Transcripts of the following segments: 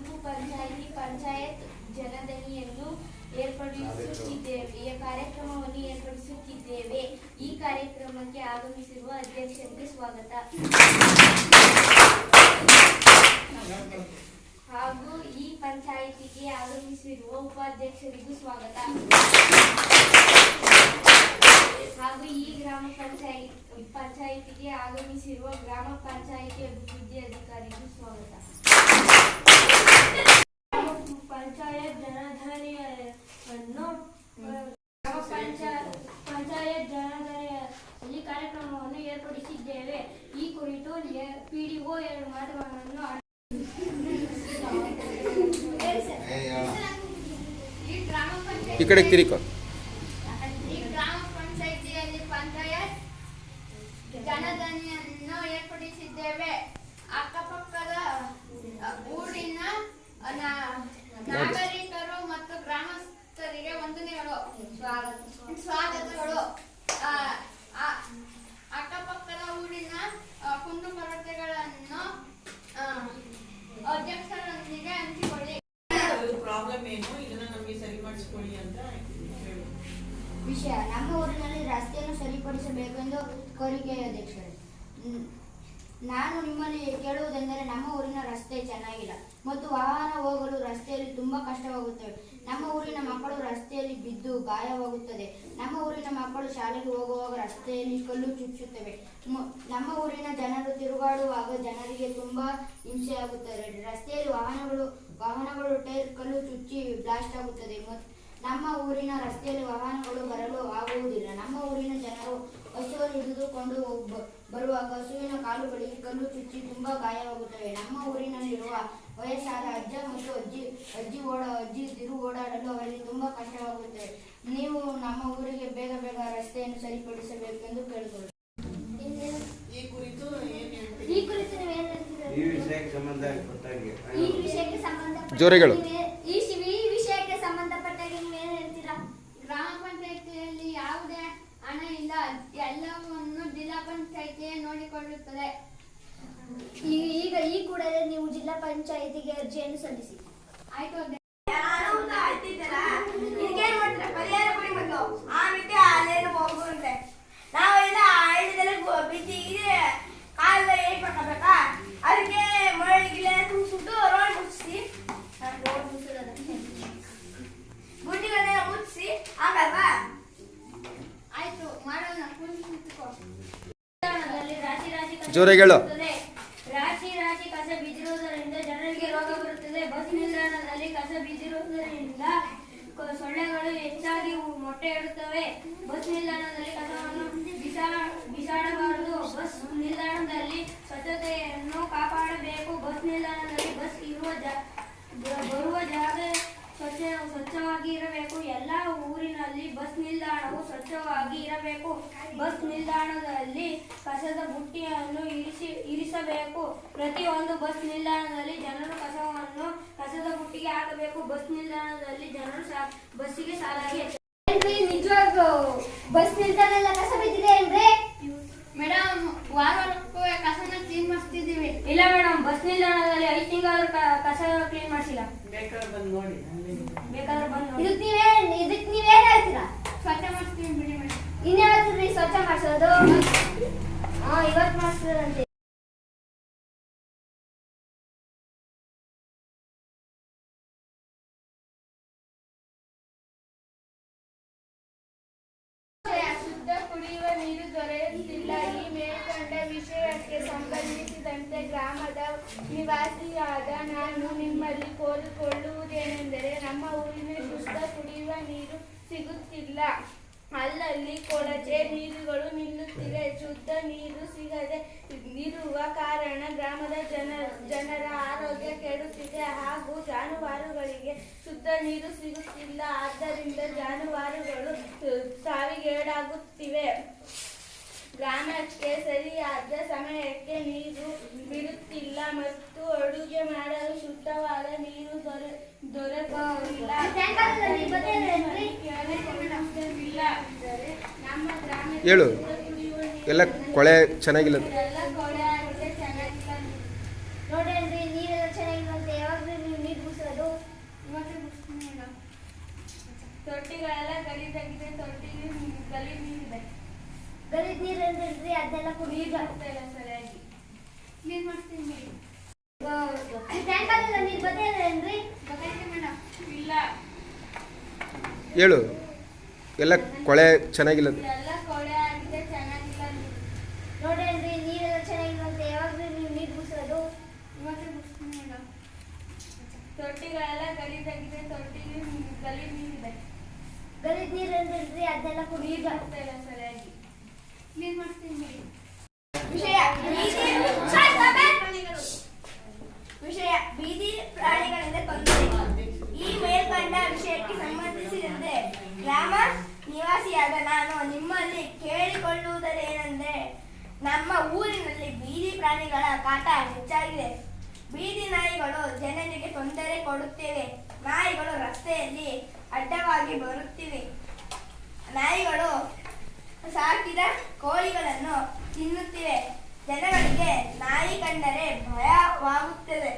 ಅಳುಕು ಪಂಚಾಯಿತಿ ಪಂಚಾಯತ್ ಜನದನಿಯನ್ನು ಏರ್ಪಡಿಸುತ್ತಿದ್ದೇವೆ. ಕಾರ್ಯಕ್ರಮವನ್ನು ಏರ್ಪಡಿಸುತ್ತಿದ್ದೇವೆ. ಈ ಕಾರ್ಯಕ್ರಮಕ್ಕೆ ಆಗಮಿಸಿರುವ ಅಧ್ಯಕ್ಷರಿಗೆ ಸ್ವಾಗತ. ಹಾಗೂ ಈ ಪಂಚಾಯಿತಿಗೆ ಆಗಮಿಸಿರುವ ಉಪಾಧ್ಯಕ್ಷರಿಗೂ ಸ್ವಾಗತ. ಹಾಗೂ ಈ ಗ್ರಾಮ ಪಂಚಾಯತ್, ಪಂಚಾಯಿತಿಗೆ ಆಗಮಿಸಿರುವ ಗ್ರಾಮ ಪಂಚಾಯಿತಿ ಅಭಿವೃದ್ಧಿ ಅಧಿಕಾರಿಗೂ ಸ್ವಾಗತ ಪಂಚಾಯತ್ ಜನಧನಿಯನ್ನು ಗ್ರಾಮ ಪಂಚಾಯತ್ ಪಂಚಾಯತ್ ಜನಧನಿಯಲ್ಲಿ ಕಾರ್ಯಕ್ರಮವನ್ನು ಏರ್ಪಡಿಸಿದ್ದೇವೆ. ಈ ಕುರಿತು ಪಿಡಿಒ ಎರಡು ಮಾತುಗಳನ್ನು ಈ ಕಡೆ ತಿರಿಕೋ ವಿಷಯ. ನಮ್ಮ ಊರಿನಲ್ಲಿ ರಸ್ತೆಯನ್ನು ಸರಿಪಡಿಸಬೇಕೆಂದು ಕೋರಿಕೆ ಅಧ್ಯಕ್ಷರೇ. ನಾನು ನಿಮ್ಮಲ್ಲಿ ಕೇಳುವುದೆಂದರೆ ನಮ್ಮ ಊರಿನ ರಸ್ತೆ ಚೆನ್ನಾಗಿಲ್ಲ. ಮತ್ತು ವಾಹನ ಹೋಗಲು ರಸ್ತೆಯಲ್ಲಿ ತುಂಬ ಕಷ್ಟವಾಗುತ್ತವೆ ನಮ್ಮ ಊರಿನ ಮಕ್ಕಳು ರಸ್ತೆಯಲ್ಲಿ ಬಿದ್ದು ಗಾಯವಾಗುತ್ತದೆ. ನಮ್ಮ ಊರಿನ ಮಕ್ಕಳು ಶಾಲೆಗೆ ಹೋಗುವಾಗ ರಸ್ತೆಯಲ್ಲಿ ಕಲ್ಲು ಚುಚ್ಚುತ್ತವೆ. ನಮ್ಮ ಊರಿನ ಜನರು ತಿರುಗಾಡುವಾಗ ಜನರಿಗೆ ತುಂಬ ಹಿಂಸೆಯಾಗುತ್ತದೆ. ರಸ್ತೆಯಲ್ಲಿ ವಾಹನಗಳು ವಾಹನಗಳು ಟೈರ್ ಕಲ್ಲು ಚುಚ್ಚಿ ಬ್ಲಾಸ್ಟ್ ಆಗುತ್ತದೆ. ನಮ್ಮ ಊರಿನ ರಸ್ತೆಯಲ್ಲಿ ವಾಹನಗಳು ಬರಲು ಆಗುವುದಿಲ್ಲ. ನಮ್ಮ ಊರಿನ ಜನರು ಹಸುವನ್ನು ಹಿಡಿದುಕೊಂಡು ಬರುವಾಗ ಹಸುವಿನ ಕಾಲುಗಳಿಗೆ ಕಲ್ಲು ಚುಚ್ಚಿ ತುಂಬಾ ಗಾಯವಾಗುತ್ತವೆ. ನಮ್ಮ ಊರಿನಲ್ಲಿರುವ ವಯಸ್ಸಾದ ಅಜ್ಜ ಮತ್ತು ಅಜ್ಜಿ ಅಜ್ಜಿ ಓಡ, ಅಜ್ಜಿ ತಿರು ಓಡಾಡಲು ಅವರಿಗೆ ತುಂಬಾ ಕಷ್ಟವಾಗುತ್ತದೆ. ನೀವು ನಮ್ಮ ಊರಿಗೆ ಬೇಗ ಬೇಗ ರಸ್ತೆಯನ್ನು ಸರಿಪಡಿಸಬೇಕೆಂದು ಕೇಳಿಕೊಳ್ಳಿ ಈ ಕುರಿತು ಏನ್ ಹೇಳ್ತೀವಿ ಈ ಕುರಿತು ನೀವೇನು ಹೇಳ್ತೀರಾ? ಈ ವಿಷಯಕ್ಕೆ ಸಂಬಂಧಪಟ್ಟಾಗೆ ಈ ವಿಷಯಕ್ಕೆ ಸಂಬಂಧಪಟ್ಟ ಜೋರೆಗಳು. ಈ ವಿಷಯಕ್ಕೆ ಸಂಬಂಧಪಟ್ಟಾಗೆ ನೀವೇನು ಹೇಳ್ತೀರಾ? ಗ್ರಾಮ ಪಂಚಾಯಿತಿಯಲ್ಲಿ ಯಾವುದೇ ಹಣ ಇಲ್ಲ. ಎಲ್ಲವನ್ನು ಜಿಲ್ಲಾ ಪಂಚಾಯಿತಿಯೇ ನೋಡಿಕೊಳ್ಳುತ್ತದೆ. ಈಗ ಈ ಕೂಡಲೇ ನೀವು ಜಿಲ್ಲಾ ಪಂಚಾಯಿತಿಗೆ ಅರ್ಜಿಯನ್ನು ಸಲ್ಲಿಸಿ. ಆಯ್ತು ಜೋರಾಗಿ. ರಾಶಿ ರಾಶಿ ಕಸ ಬಿದ್ದಿರುವುದರಿಂದ ಜನರಿಗೆ ರೋಗ ಬರುತ್ತದೆ. ಬಸ್ ನಿಲ್ದಾಣದಲ್ಲಿ ಕಸ ಬಿದ್ದಿರುವುದರಿಂದ ಸೊಳ್ಳೆಗಳು ಹೆಚ್ಚಾಗಿ ಮೊಟ್ಟೆ ಇಡುತ್ತವೆ. ಬಸ್ ನಿಲ್ದಾಣದಲ್ಲಿ ಕಸವನ್ನು ಬಿಸಾ ಬಿಸಾಡಬಾರದು. ಬಸ್ ನಿಲ್ದಾಣದಲ್ಲಿ ಸ್ವಚ್ಛತೆಯನ್ನು ಕಾಪಾಡಬೇಕು. ಬಸ್ ನಿಲ್ದಾಣದಲ್ಲಿ ಬಸ್ ಇರುವ ಜಾ- ಬರುವ ಜಾಗ ಸ್ವಚ್ಛ ಸ್ವಚ್ಛವಾಗಿ ಇರಬೇಕು. ಎಲ್ಲ ಊರಿನಲ್ಲಿ ಬಸ್ ನಿಲ್ದಾಣವು ಸ್ವಚ್ಛವಾಗಿ ಇರಬೇಕು. ಬಸ್ ನಿಲ್ದಾಣದಲ್ಲಿ ಕಸದ ಬುಟ್ಟಿಯನ್ನು ಇರಿಸಿ ಇರಿಸಬೇಕು. ಪ್ರತಿಯೊಂದು ಬಸ್ ನಿಲ್ದಾಣದಲ್ಲಿ ಜನರು ಕಸವನ್ನು ಕಸದ ಬುಟ್ಟಿಗೆ ಹಾಕಬೇಕು. ಬಸ್ ನಿಲ್ದಾಣದಲ್ಲಿ ಜನರು ಸಾ ಬಸ್ಸಿಗೆ ಸಾಲಾಗಿ ನಿಜವಾಗ್ಲೂ ಬಸ್ ನಿಲ್ದಾಣ ಎಲ್ಲ ಕಸ ಬಿದ್ದಿದೆ ಏನ್ರಿ ಮೇಡಮ್ ವಾರ ವಾರಕ್ಕೂ ಕಸನ ಕ್ಲೀನ್ ಮಾಡಿಸ್ತಿದ್ದೀವಿ ಇಲ್ಲ ಮೇಡಮ್ ಬಸ್ ನಿಲ್ದಾಣದಲ್ಲಿ ಐದು ತಿಂಗಳಾದ್ರೂ ಕಸ ಕ್ಲೀನ್ ಮಾಡಿಸಿಲ್ಲ ಬೇಕಾದ್ರೆ ಬಂದು ನೋಡಿ ಅಲ್ಲೇ ಬೇಕಾದ್ರೆ ಬಂದು ನೋಡಿ. ಇದಕ್ಕೆ ನೀವೇನ್ ಇದಕ್ಕೆ ನೀವೇನ್ ಹೇಳ್ತೀರಾ ಸ್ವಚ್ಛ ಮಾಡಿಸ್ತೀವಿ ಬಿಡಿ ಮೇಡಮ್ ಇನ್ಯಾವತ್ರಿ ಮಾಡಿಸೋದು ಹಾ ಇವತ್ತು ಕುಡಿಯುವ ನೀರು ದೊರೆಯುತ್ತಿಲ್ಲ. ಈ ಮೇಲ್ಕಂಡ ವಿಷಯಕ್ಕೆ ಸಂಬಂಧಿಸಿದಂತೆ ಗ್ರಾಮದ ನಿವಾಸಿಯಾದ ನಾನು ನಿಮ್ಮಲ್ಲಿ ಕೋರಿಕೊಳ್ಳುವುದೇನೆಂದರೆ ನಮ್ಮ ಊರಿನ ಶುದ್ಧ ಕುಡಿಯುವ ನೀರು ಸಿಗುತ್ತಿಲ್ಲ. ಅಲ್ಲಲ್ಲಿ ಕೊಳಚೆ ನೀರುಗಳು ನಿಲ್ಲುತ್ತಿವೆ. ಶುದ್ಧ ನೀರು ಸಿಗದೆ ಇರುವ ಕಾರಣ ಗ್ರಾಮದ ಜನ, ಜನರ ಆರೋಗ್ಯ ಕೆಡುತ್ತಿದೆ. ಹಾಗೂ ಜಾನುವಾರುಗಳಿಗೆ ಶುದ್ಧ ನೀರು ಸಿಗುತ್ತಿಲ್ಲ. ಆದ್ದರಿಂದ ಜಾನುವಾರುಗಳು ಸಾವಿಗೇಡಾಗುತ್ತಿವೆ. ಗ್ರಾಮಕ್ಕೆ ಸರಿಯಾದ ಸಮಯಕ್ಕೆ ನೀರು ಬಿಡುತ್ತಿಲ್ಲ ಮತ್ತು ಅಡುಗೆ ಮಾಡಲು ಶುದ್ಧವಾದ ನೀರು ದೊರೆ. ನಮ್ಮ ಗ್ರಾಮಕ್ಕೆ ಹೇಳು. ಎಲ್ಲ ಕೊಳೆ ಚೆನ್ನಾಗಿಲ್ಲ ಎಲ್ಲ ಕೊಳೆ ಆಗಿದೆ ಚೆನ್ನಾಗಿಲ್ಲ ನೋಡೇನ್ರಿ ನೀರೆಲ್ಲ ಚೆನ್ನಾಗಿರುವಂತೆ ಯಾವಾಗಲೂ ನೀವು ನೀರು ಬಿಡಿಸೋದು ಇವತ್ತೇ ಬಿಡ್ತೀನಿ ಮೇಡಮ್ ತೊಟ್ಟಿಗಳೆಲ್ಲ ಗಲೀಜಾಗಿದೆ ತೊಟ್ಟಿಗೆ ಗಲೀಜ್ ನೀರಿದೆ ಗಲೀಜ್ ನೀರು ಅಂದ್ರಿ ಅದೆಲ್ಲ ನೀರು ಬರ್ತಾ ಇಲ್ಲ ಸರಿಯಾಗಿ. ಕ್ಲೀನ್ ಮಾಡ್ತೀನಿ ಗೊತ್ತಾಯ್ತು ಮೇಡಮ್. ಇಲ್ಲ. ಹೇಳು. ಎಲ್ಲ ಕೊಳೆ ಚೆನ್ನಾಗಿಲ್ಲ. ಎಲ್ಲ ಕೊಳೆ ಆಗಿದೆ ಚೆನ್ನಾಗಿಲ್ಲ. ನೀರು ನೋಡೇನ್ರಿ ನೀರೆಲ್ಲ ಚೆನ್ನಾಗಿರುವಂತೆ ಯಾವಾಗಲೂ ನೀವು ನೀರು ಬಿಡಿಸೋದು? ಇವತ್ತೇ ಬಿಡ್ತೀನಿ ಮೇಡಮ್. ತೊಟ್ಟಿಗಳೆಲ್ಲ ಗಲೀಜಾಗಿದೆ ತೊಟ್ಟಿಗೆ ಗಲೀಜ್ ನೀರಿದೆ. ಗಲೀಜ್ ನೀರು ಅಂದ್ರೆ ಅದೆಲ್ಲ ನೀರು ಆಗ್ತಾ ಇಲ್ಲ ಸರಿಯಾಗಿ. ವಿಷಯ. ವಿಷಯ, ಬೀದಿ ಪ್ರಾಣಿಗಳಿಂದ ತೊಂದರೆ ಈ ಮೇಲ್ಕಂಡ ವಿಷಯಕ್ಕೆ ಸಂಬಂಧಿಸಿದಂತೆ ಗ್ರಾಮ ನಿವಾಸಿಯಾದ ನಾನು ನಿಮ್ಮಲ್ಲಿ ಕೇಳಿಕೊಳ್ಳುವುದರೇನೆಂದರೆ, ನಮ್ಮ ಊರಿನಲ್ಲಿ ಬೀದಿ ಪ್ರಾಣಿಗಳ ಕಾಟ ಹೆಚ್ಚಾಗಿದೆ. ಬೀದಿ ನಾಯಿಗಳು ಜನರಿಗೆ ತೊಂದರೆ ಕೊಡುತ್ತಿವೆ. ನಾಯಿಗಳು ರಸ್ತೆಯಲ್ಲಿ ಅಡ್ಡವಾಗಿ ಬರುತ್ತಿವೆ. ನಾಯಿಗಳು ಸಾಕಿದ ಕೋಳಿಗಳನ್ನು ತಿನ್ನುತ್ತಿವೆ. ಜನಗಳಿಗೆ ನಾಯಿ ಕಂಡರೆ ಭಯವಾಗುತ್ತದೆ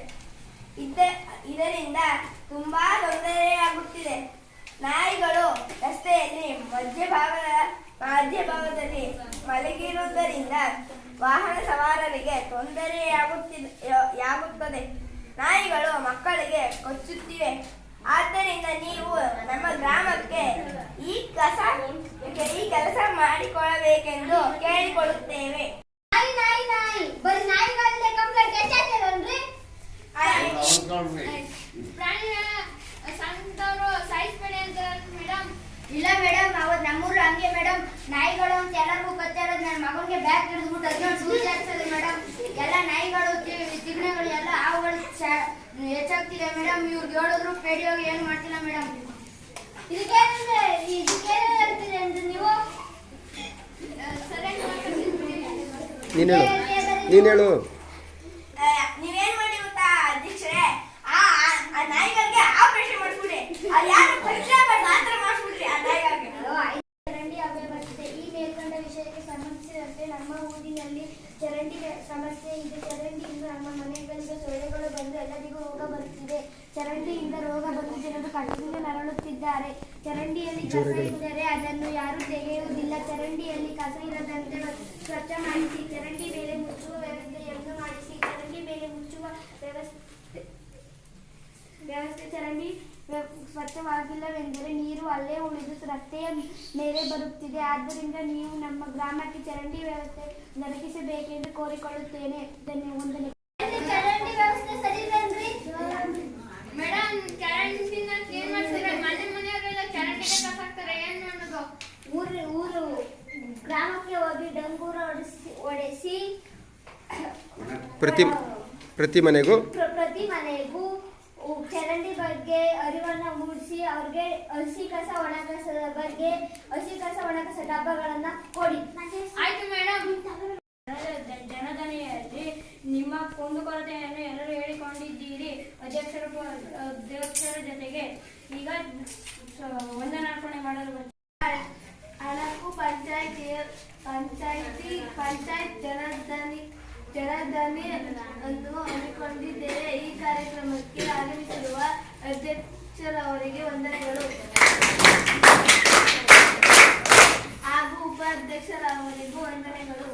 ಇದ ಇದರಿಂದ ತುಂಬಾ ತೊಂದರೆಯಾಗುತ್ತಿದೆ. ನಾಯಿಗಳು ರಸ್ತೆಯಲ್ಲಿ ಮಧ್ಯಭಾಗದ ಮಧ್ಯಭಾಗದಲ್ಲಿ ಮಲಗಿರುವುದರಿಂದ ವಾಹನ ಸವಾರರಿಗೆ ತೊಂದರೆಯಾಗುತ್ತಿದೆ ಯಾಗುತ್ತದೆ. ನಾಯಿಗಳು ಮಕ್ಕಳಿಗೆ ಕೊಚ್ಚುತ್ತಿವೆ. ಆದ್ದರಿಂದ ನೀವು ನಮ್ಮ ಗ್ರಾಮಕ್ಕೆ ಈ ಕಸ ಈ ಕೆಲಸ ಮಾಡಿಕೊಳ್ಳಬೇಕೆಂದು ಕೇಳಿಕೊಳ್ಳುತ್ತೇವೆ ನಾಯಿ ನಾಯಿ ನಾಯಿ ಬರೀ ನಾಯಿಗಳಲ್ಲೇ ಕಂಪ್ಲೇಂಟ್ ಹೆಚ್ಚಾಗ್ತಿರಲ್ರಿ ಪ್ರಾಣಿಗಳ ಸಣ್ಣದವರು ಸಾಯಿಸ್ಬೇಡಿ ಅಂತ ಕೇಳಿಕೊಳ್ಳುತ್ತೇವೆ ಇಲ್ಲ ಮೇಡಮ್ ಅವತ್ತು ನಮ್ಮೂರು ಹಂಗೆ ಮೇಡಮ್ ನಾಯಿಗಳು ಅಂತ ಎಲ್ಲರಿಗೂ ಗೊತ್ತಿರೋದು ನನ್ನ ಮಗನಿಗೆ ಬ್ಯಾಗ್ ಹಿಡಿದ್ಬಿಟ್ಟು ಅದನ್ನ ಸೂಜಿ ಹಾಕ್ಸೋದು ಮೇಡಮ್ ಎಲ್ಲ ನಾಯಿಗಳು ತಿ- ತಿಗಣೆಗಳು ಎಲ್ಲ ಹಾವುಗಳು ಹೆಚ್ಚಾಗ್ತಿದೆ ಮೇಡಮ್ ಇವ್ರಿಗೆ ಹೇಳಿದ್ರು ಪೇಡಿಯೋಗಿ ಏನು ಮಾಡ್ತಿಲ್ಲ ಮೇಡಮ್ ಇದಕ್ಕೆ ಇದಕ್ಕೆ ಅಂದ್ರೆ ನೀವು? ನೀನು ಹೇಳು. ನೀನು ಹೇಳು. ಚರಂಡಿ ಹಬ್ಬ ಈ ಮೇಲ್ಕಂಡ ವಿಷಯಕ್ಕೆ ಸಂಬಂಧಿಸಿದಂತೆ ನಮ್ಮ ಊರಿನಲ್ಲಿ ಚರಂಡಿ ಸಮಸ್ಯೆ ಇದೆ. ಚರಂಡಿಯಿಂದ ನಮ್ಮ ಮನೆಗಳಿಗೆ ಸೊಳ್ಳೆಗಳು ಬಂದು ಎಲ್ಲರಿಗೂ ರೋಗ ಬರುತ್ತಿದೆ ಚರಂಡಿಯಿಂದ ರೋಗ ಬಂದು ಜನರು ಕಣ್ಣಿಗೆ ನರಳುತ್ತಿದ್ದಾರೆ ಚರಂಡಿಯಲ್ಲಿ ಕಸ ಇದ್ದರೆ ಅದನ್ನು ಯಾರು ತೆಗೆಯುವುದಿಲ್ಲ. ಚರಂಡಿಯಲ್ಲಿ ಕಸ ಇರದಂತೆ ಸ್ವಚ್ಛ ಮಾಡಿಸಿ ಚರಂಡಿ ಮೇಲೆ ಮುಚ್ಚುವ ವ್ಯವಸ್ಥೆಯನ್ನು ಮಾಡಿಸಿ ಚರಂಡಿ ಮೇಲೆ ಮುಚ್ಚುವ ವ್ಯವಸ್ಥೆ ವ್ಯವಸ್ಥೆ ಚರಂಡಿ ಸ್ವಚ್ಛವಾಗಿಲ್ಲವೆಂದರೆ ನೀರು ಅಲ್ಲೇ ಉಳಿದು ರಸ್ತೆಯ ಮೇಲೆ ಬರುತ್ತಿದೆ. ಆದ್ದರಿಂದ ನೀವು ನಮ್ಮ ಗ್ರಾಮಕ್ಕೆ ಚರಂಡಿ ವ್ಯವಸ್ಥೆ ದೊರಕಿಸಬೇಕೆಂದು ಕೋರಿಕೊಳ್ಳುತ್ತೇನೆ. ಧನ್ಯವಾದ ಚರಂಡಿ ವ್ಯವಸ್ಥೆ ಸರಿ ಮೇಡಮ್ ಚರಂಡಿನ ಗ್ರಾಮಕ್ಕೆ ಹೋಗಿ ಡಂಗೂರ ಹೊಡೆಸಿ ಹೊಡೆಸಿ ಪ್ರತಿ ಪ್ರತಿ ಮನೆಗೂ? ಪ್ರ- ಪ್ರತಿ ಮನೆಗೂ ಚರಂಡಿ ಬಗ್ಗೆ ಅರಿವನ್ನ ಮೂಡಿಸಿ ಅವ್ರಿಗೆ ಹಸಿ ಕಸ ಒಣ ಕಸದ ಬಗ್ಗೆ ಹಸಿ ಕಸ ಒಣ ಕಸ ಡಬ್ಬಗಳನ್ನ ಕೊಡಿ. ಆಯ್ತು ಮೇಡಮ್. ಜನಧನಿಯಲ್ಲಿ ನಿಮ್ಮ ಕುಂದುಕೊರತೆಯನ್ನು ಎಲ್ಲರೂ ಹೇಳಿಕೊಂಡಿದ್ದೀರಿ. ಅಧ್ಯಕ್ಷರ ಅಧ್ಯಕ್ಷರ ಜೊತೆಗೆ ಈಗ ವಂದನಾರ್ಪಣೆ ಮಾಡಲು 吃了，你做你的那个。